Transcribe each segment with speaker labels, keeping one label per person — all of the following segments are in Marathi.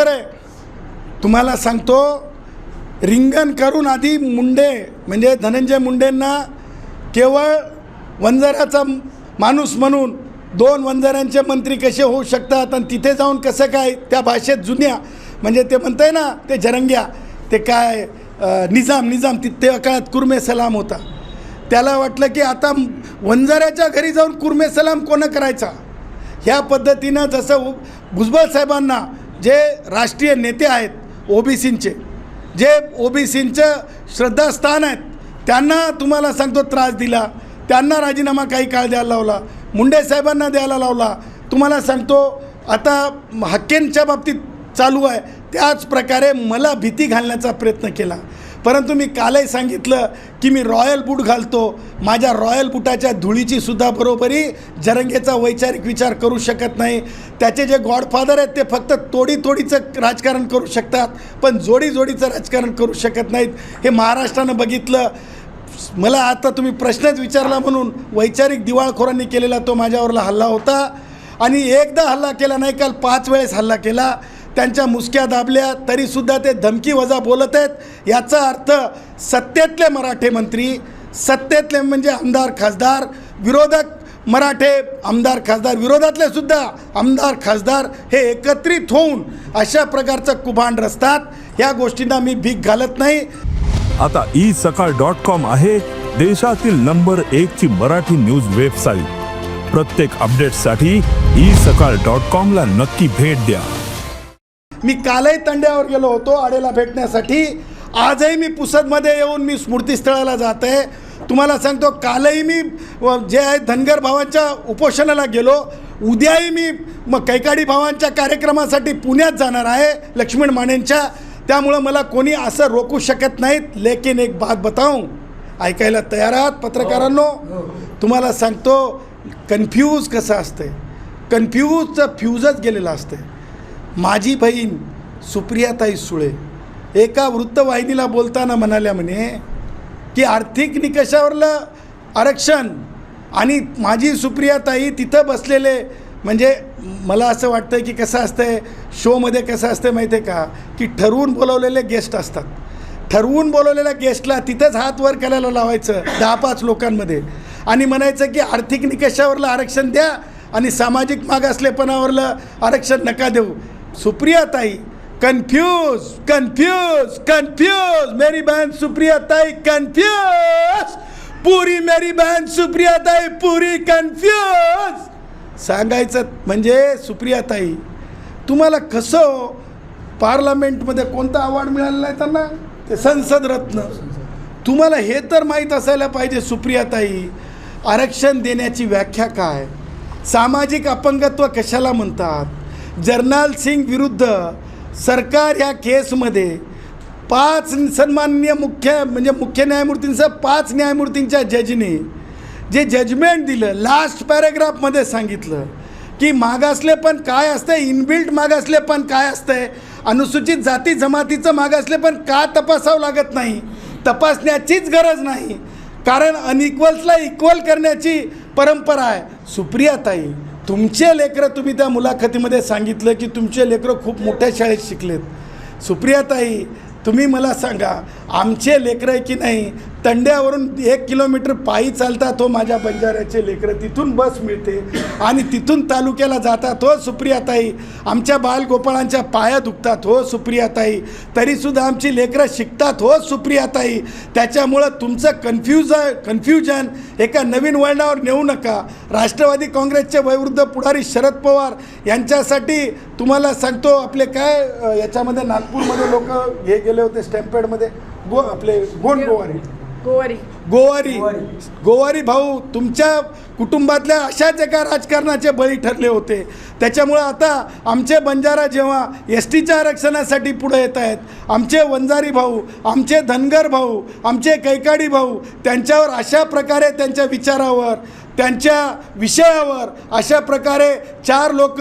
Speaker 1: बरं आहे. तुम्हाला सांगतो रिंगण करून आधी मुंडे म्हणजे धनंजय मुंडेंना केवळ वंजाराचा माणूस म्हणून दोन वंजारांचे मंत्री कसे होऊ शकतात आणि तिथे जाऊन कसं काय त्या भाषेत जुन्या म्हणजे ते म्हणताय ना ते झरंग्या ते काय निजाम निजाम तिथे काळात कुर्मे सलाम होता. त्याला वाटलं की आता वंजाऱ्याच्या घरी जाऊन कुर्मे सलाम कोणं करायचा? ह्या पद्धतीनं जसं भुजबळ साहेबांना जे राष्ट्रीय नेते आहेत ओबीसींचे जे ओबीसींचं श्रद्धास्थान आहेत त्यांना तुम्हाला सांगतो त्रास दिला त्यांना राजीनामा काही काळ द्यायला लावला मुंडे साहेबांना द्यायला लावला तुम्हाला सांगतो आता हक्केंच्या बाबतीत चालू आहे त्याच प्रकारे मला भीती घालण्याचा प्रयत्न केला. परंतु मी कालही सांगितलं की मी रॉयल बूट घालतो. माझ्या रॉयल बुटाच्या धुळीची सुद्धा बरोबरी जरंगेचा वैचारिक विचार करू शकत नाही. त्याचे जे गॉडफादर आहेत ते फक्त तोडी तोडीचं राजकारण करू शकतात पण जोडी जोडीचं राजकारण करू शकत नाहीत. हे महाराष्ट्रानं बघितलं. मला आता तुम्ही प्रश्नच विचारला म्हणून वैचारिक दिवाळखोरांनी केलेला तो माझ्यावरला हल्ला होता. आणि एकदा हल्ला केला नाही काल पाच वेळेस हल्ला केला. त्यांच्या मुसक्या दाबल्या तरीसुद्धा ते धमकी वजा बोलत आहेत. याचा अर्थ सत्तेतले मराठे मंत्री सत्तेतले म्हणजे आमदार खासदार विरोधक मराठे आमदार खासदार विरोधातले सुद्धा आमदार खासदार हे एकत्रित होऊन अशा प्रकारचं कुभांड रचतात. या गोष्टींना मी भीक घालत नाही.
Speaker 2: आता ई सकाळ डॉट कॉम आहे देशातील नंबर एक ची मराठी न्यूज वेबसाईट. प्रत्येक अपडेटसाठी ई सकाळ डॉट कॉम ला नक्की भेट द्या.
Speaker 1: मी कालही तंड्यावर गेलो होतो आडेला भेटण्यासाठी. आजही मी पुसदमध्ये येऊन मी स्मृतीस्थळाला जात. आहे तुम्हाला सांगतो कालही मी व जे आहे धनगर भावांच्या उपोषणाला गेलो. उद्याही मी मग कैकाडी भावांच्या कार्यक्रमासाठी पुण्यात जाणार आहे लक्ष्मण मानेंच्या. त्यामुळं मला कोणी असं रोखू शकत नाहीत. लेकिन एक बात बताऊं. ऐकायला तयार आहात पत्रकारांनो? तुम्हाला सांगतो कन्फ्यूज कसं असतंय? कन्फ्यूजचं फ्यूजच गेलेलं असतंय. माझी बहीण सुप्रियाताई सुळे एका वृत्तवाहिनीला बोलताना म्हणाल्या म्हणे की आर्थिक निकषावरलं आरक्षण आणि माझी सुप्रियाताई तिथं बसलेले म्हणजे मला असं वाटतं की कसं असतंय शोमध्ये कसं असतं माहिती आहे का? की ठरवून बोलवलेले गेस्ट असतात. ठरवून बोलवलेल्या गेस्टला तिथंच हात वर करायला लावायचं दहा पाच लोकांमध्ये. आणि म्हणायचं की आर्थिक निकषावरलं आरक्षण द्या आणि सामाजिक मागासलेपणावरलं आरक्षण नका देऊ. सुप्रियाताई कन्फ्यूज कन्फ्यूज कन्फ्यूज मेरी बहन सुप्रियाताई कन्फ्यूज पुरी मेरी बहन सुप्रियाताई पुरी कन्फ्यूज सांगायचं म्हणजे सुप्रियाताई तुम्हाला कसं पार्लमेंटमध्ये कोणता अवॉर्ड मिळालेला आहे त्यांना? ते संसद रत्न. तुम्हाला हे तर माहीत असायला पाहिजे सुप्रियाताई. आरक्षण देण्याची व्याख्या काय? सामाजिक अपंगत्व कशाला म्हणतात? जर्नाल सिंग विरुद्ध सरकार ह्या केसमध्ये पाच सन्माननीय मुख्य म्हणजे मुख्य न्यायमूर्तींसह पाच न्यायमूर्तींच्या जजने जे जजमेंट दिलं लास्ट पॅरेग्राफमध्ये सांगितलं की मागासलेपण काय असतं इनबिल्ट मागासलेपण काय असतंय अनुसूचित जाती जमातीचं मागासलेपण का तपासावं लागत नाही तपासण्याचीच गरज नाही कारण अनइक्वल्सला इक्वल करण्याची परंपरा आहे. सुप्रियाताई तुमचे लेकरं तुम्ही त्या मुलाखतीमध्ये सांगितलं की तुमचे लेकरं खूप मोठ्या शाळेत शिकलेत. सुप्रियाताई तुम्ही मला सांगा आमचे लेकरं आहे की नाही? तंड्यावरून एक किलोमीटर पायी चालतात तो माझ्या बंजाऱ्याचे लेकरं तिथून बस मिळते. आणि तिथून तालुक्याला जातात हो सुप्रियाताई. आमच्या बालगोपाळांच्या पाया दुखतात हो सुप्रियाताई. तरीसुद्धा आमची लेकरं शिकतात हो सुप्रियाताई. त्याच्यामुळं तुमचं कन्फ्युज कन्फ्युजन एका नवीन वळणावर नेऊ नका. राष्ट्रवादी काँग्रेसचे वयवृद्ध पुढारी शरद पवार यांच्यासाठी तुम्हाला सांगतो आपले काय याच्यामध्ये नागपूरमध्ये लोक हे गेले होते स्टॅम्पेडमध्ये. गो आपले गोंड गोवारी
Speaker 3: गोवारी.
Speaker 1: गोवारी. गोवारी. भाऊ तुमच्या कुटुंबातल्या अशाच एका राजकारणाचे बळी ठरले होते. त्याच्यामुळं आता आमचे बंजारा जेव्हा एस टीच्या आरक्षणासाठी पुढे येत आहेत आमचे वंजारी भाऊ आमचे धनगर भाऊ आमचे कैकाडी भाऊ त्यांच्यावर अशा प्रकारे त्यांच्या विचारावर त्यांच्या विषयावर अशा प्रकारे चार लोक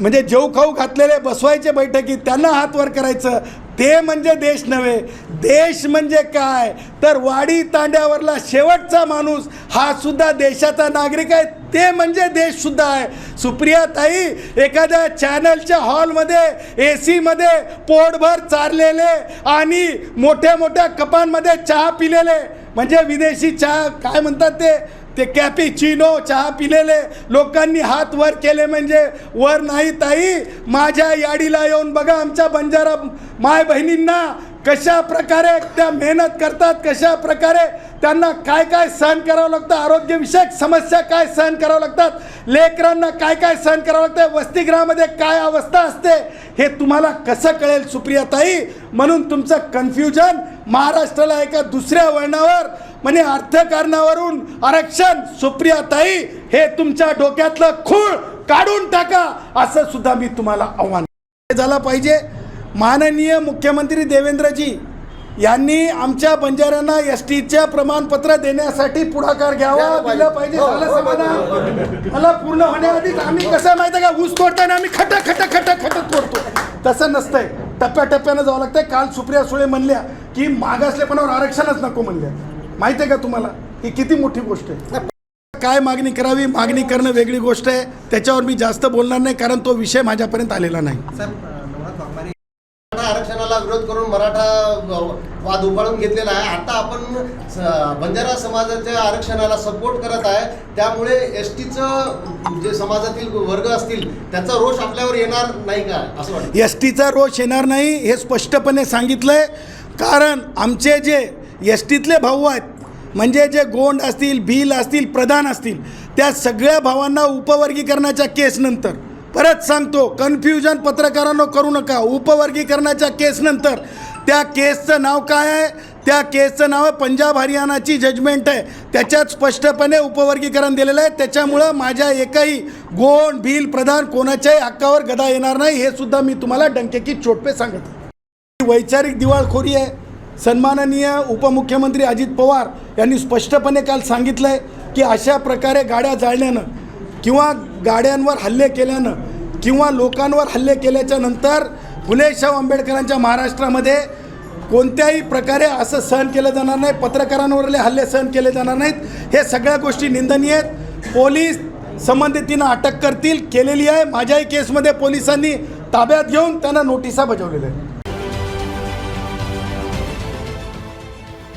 Speaker 1: म्हणजे जेव खाऊ घातलेले बसवायचे बैठकीत त्यांना हात वर करायचं ते म्हणजे देश नव्हे. देश म्हणजे काय? तर वाडी तांड्यावरला शेवटचा माणूस हा सुद्धा देशाचा नागरिक आहे. ते म्हणजे देशसुद्धा आहे. सुप्रिया ताई एखाद्या चॅनलच्या हॉलमध्ये ए सीमध्ये पोटभर चारलेले आणि मोठ्या मोठ्या कपांमध्ये चहा पिलेले. म्हणजे विदेशी चहा काय म्हणतात ते? ते कॅपिचिनो चहा पिलेले लोकांनी हात वर केले म्हणजे वर नाही ताई. माझ्या याडीला येऊन बघा आमच्या बंजारा माय बहिणींना कशा प्रकारे त्या मेहनत करतात कशा प्रकारे त्यांना काय काय सहन करावं लागतं आरोग्यविषयक समस्या काय सहन करावं लागतात लेकरांना काय काय सहन करावं लागतं वसतिगृहामध्ये काय अवस्था असते हे तुम्हाला कसं कळेल सुप्रियाताई म्हणून तुमचं कन्फ्युजन महाराष्ट्राला एका दुसऱ्या वळणावर म्हणजे अर्थकारणावरून आरक्षण सुप्रियाताई हे तुमच्या डोक्यातलं खूळ काढून टाका असं सुद्धा मी तुम्हाला आव्हान हे झालं पाहिजे. माननीय मुख्यमंत्री देवेंद्रजी यांनी आमच्या बंजाऱ्यांना एस टीच्या प्रमाणपत्र देण्यासाठी पुढाकार घ्यावा दिलं पाहिजे झालं समाधान. मला पूर्ण होण्याआधीच आम्ही कसं माहिती आहे का? ऊस तोडताना आम्ही खट खट खट खट तोडतो. तसं नसतंय. टप्प्याटप्प्यानं जावं लागतंय. काल सुप्रिया सुळे म्हणल्या की मागासलेपणावर आरक्षणच नको म्हणल्या. माहिती आहे का तुम्हाला? ही किती मोठी गोष्ट आहे. काय मागणी करावी? मागणी करणं वेगळी गोष्ट आहे. त्याच्यावर मी जास्त बोलणार नाही कारण तो विषय माझ्यापर्यंत आलेला नाही.
Speaker 3: आरक्षणाला विरोध करून मराठा वाद उफाळून घेतलेला आहे. आता आपण बंजारा समाजाच्या आरक्षणाला सपोर्ट करत आहे. त्यामुळे एस टीचं जे समाजातील वर्ग असतील त्याचा रोष आपल्यावर येणार नाही का? असं वाटतं.
Speaker 1: एस टीचा रोष येणार नाही हे स्पष्टपणे सांगितलंय. कारण आमचे जे एस टीतले भाऊ आहेत. म्हणजे जे गोंड असतील भील असतील प्रधान असतील त्या सगळ्या भावांना उपवर्गीकरणाच्या केसनंतर. परत सांगतो कन्फ्युजन पत्रकारांनो करू नका. उपवर्गीकरणाच्या केसनंतर. त्या केसचं नाव काय आहे? त्या केसचं नाव आहे पंजाब हरियाणाची जजमेंट आहे. त्याच्यात स्पष्टपणे उपवर्गीकरण दिलेलं आहे. त्याच्यामुळं माझ्या एकही गोंड भील प्रधान कोणाच्याही हक्कावर गदा येणार नाही. हे सुद्धा मी तुम्हाला डंकेकी चोटपे सांगत. ही वैचारिक दिवाळखोरी आहे. सन्माननीय उपमुख्यमंत्री अजित पवार यांनी स्पष्टपणे काल सांगितलं आहे की अशा प्रकारे गाड्या जाळण्यानं किंवा गाड्यांवर हल्ले केल्यानं किंवा लोकांवर हल्ले केल्याच्यानंतर फुले शाहू आंबेडकरांच्या महाराष्ट्रामध्ये कोणत्याही प्रकारे असं सहन केलं जाणार नाही पत्रकारांवरले हल्ले सहन केले जाणार नाहीत. हे सगळ्या गोष्टी निंदनीय आहेत. पोलीस संबंधितीनं अटक करतील केलेली आहे. माझ्याही केसमध्ये पोलिसांनी ताब्यात घेऊन त्यांना नोटिसा बजावलेल्या आहेत.